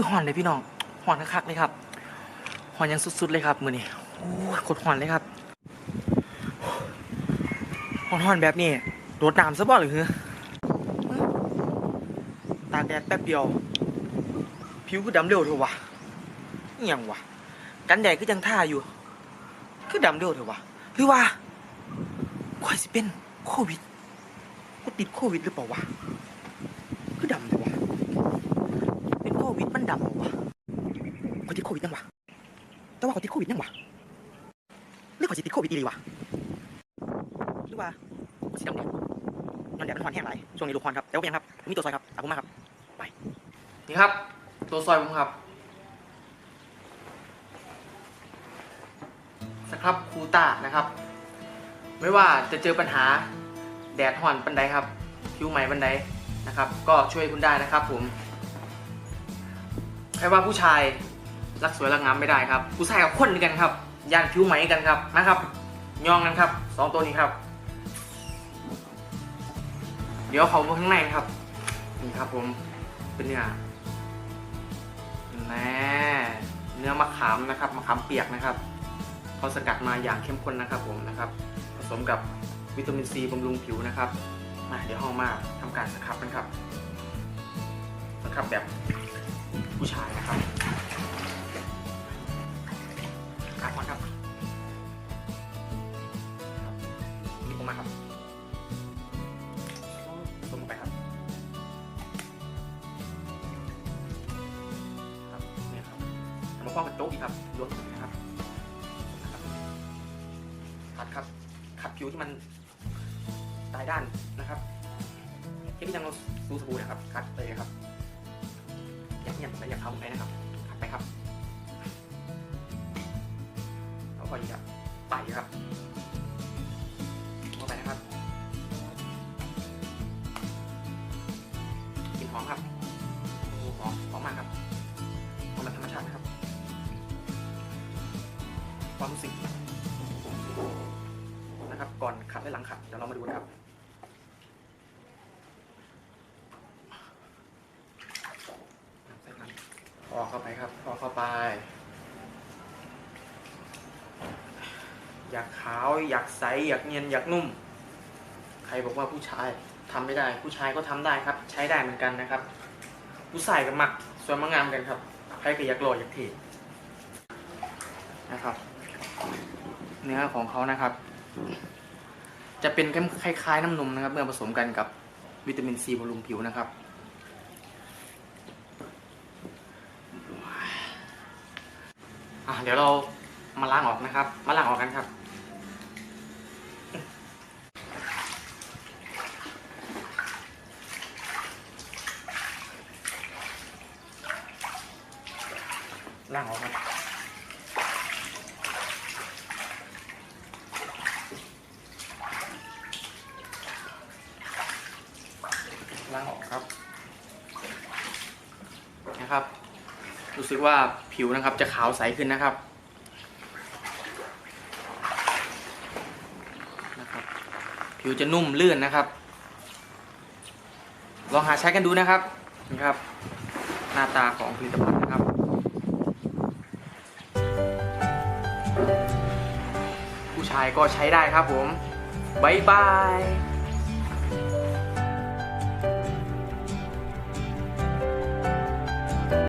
คือหอนเลยพี่น้องหอนคักเลยครับหอนยังสุดๆเลยครับมือนี้โอ้ยกดหอนเลยครับหอนหอนแบบนี้โดดน้ำซะบ่หรือตากแดดแป๊บเดียว ผิวคือดำเร็วเถอะวะย่างวะกันแดดก็ยังท่าอยู่ คือดำเร็วเถอะวะหรือว่าข่อยสิเป็นโควิดกูติดโควิดหรือเปล่าวะคือดำเลยวะ วิดมันดำวะข่อติดโควิดยังวะแต่ว่าข่อติดโควิดยังวะหรือขอยสิติดโควิดอีหลีวะหรือว่าสิดำแดดนอนแดดมันร้อนแห้งไรช่วงนี้ลูกร้อนครับแต่ว่าเป็นยังครับ มีตัวซอยครับตามผมมากครับ ไป นี่ครับ ตัวซอยผมครับสครับคูต้านะครับ ไม่ว่าจะเจอปัญหาแดดห่อนปันใดครับ ผิวไหมปันใดนะครับ ก็ช่วยคุณได้นะครับผม ใครว่าผู้ชายรักสวยรักงามไม่ได้ครับ ผู้ชายกับคนด้วยกันครับย่านผิวไหมกันครับนะครับยองกันครับสองตัวนี้ครับ เดี๋ยวเขามาข้างในครับนี่ครับผมเป็นเนื้อแน่เนื้อมะขามนะครับมะขามเปียกนะครับเขาสกัดมาอย่างเข้มข้นนะครับผมนะครับผสมกับวิตามินซีบำรุงผิวนะครับมาเดี๋ยวห้องมาทำการสครับกันครับสครับแบบ ผู้ชายนะครับครับก่อนครับนี่ผมมาครับผสมลงไปครับครับเนี่ยครับมาป้องกันโต๊ะอีกครับล้วนนะครับขัดครับขัดผิวที่มันตายด้านนะครับแค่ที่จังเราดูสบู่นะครับขัดเลยครับ อยากเงียบและอยากทำไปนะครับขัดไปครับแล้วก็อีกครับไปครับเข้าไปนะครับกลิ่นหอมครับโอ้หอมหอมมากครับหอมแบบธรรมชาตินะครับ ความรู้สึกนะครับ ก่อนขัดและหลังขัดเดี๋ยวเรามาดูนะครับใส่มัน พอกเข้าไปครับพอกเข้าไป อยากขาว อยากใส อยากเนียน อยากนุ่ม ใครบอกว่าผู้ชายทำไม่ได้ ผู้ชายก็ทำได้ครับ ใช้ได้เหมือนกันนะครับ ผู้ชายกับหมักสวยมางามกันครับ ใครก็อยากหล่ออยากเท่นะครับ เนื้อของเขานะครับ จะเป็นคล้ายๆน้ำนมนะครับ เมื่อผสมกันกับวิตามินซีบำรุงผิวนะครับ อะ เดี๋ยวเรามาล้างออกนะครับ มาล้างออกกันครับ ล้างออกครับล้างออกครับ นะครับ รู้สึกว่าผิวนะครับจะขาวใสขึ้นนะครับนะครับ ผิวจะนุ่มลื่นนะครับ ลองหาใช้กันดูนะครับนี่ครับ หน้าตาของผลิตภัณฑ์นะครับผู้ชายก็ใช้ได้ครับผม บ๊ายบาย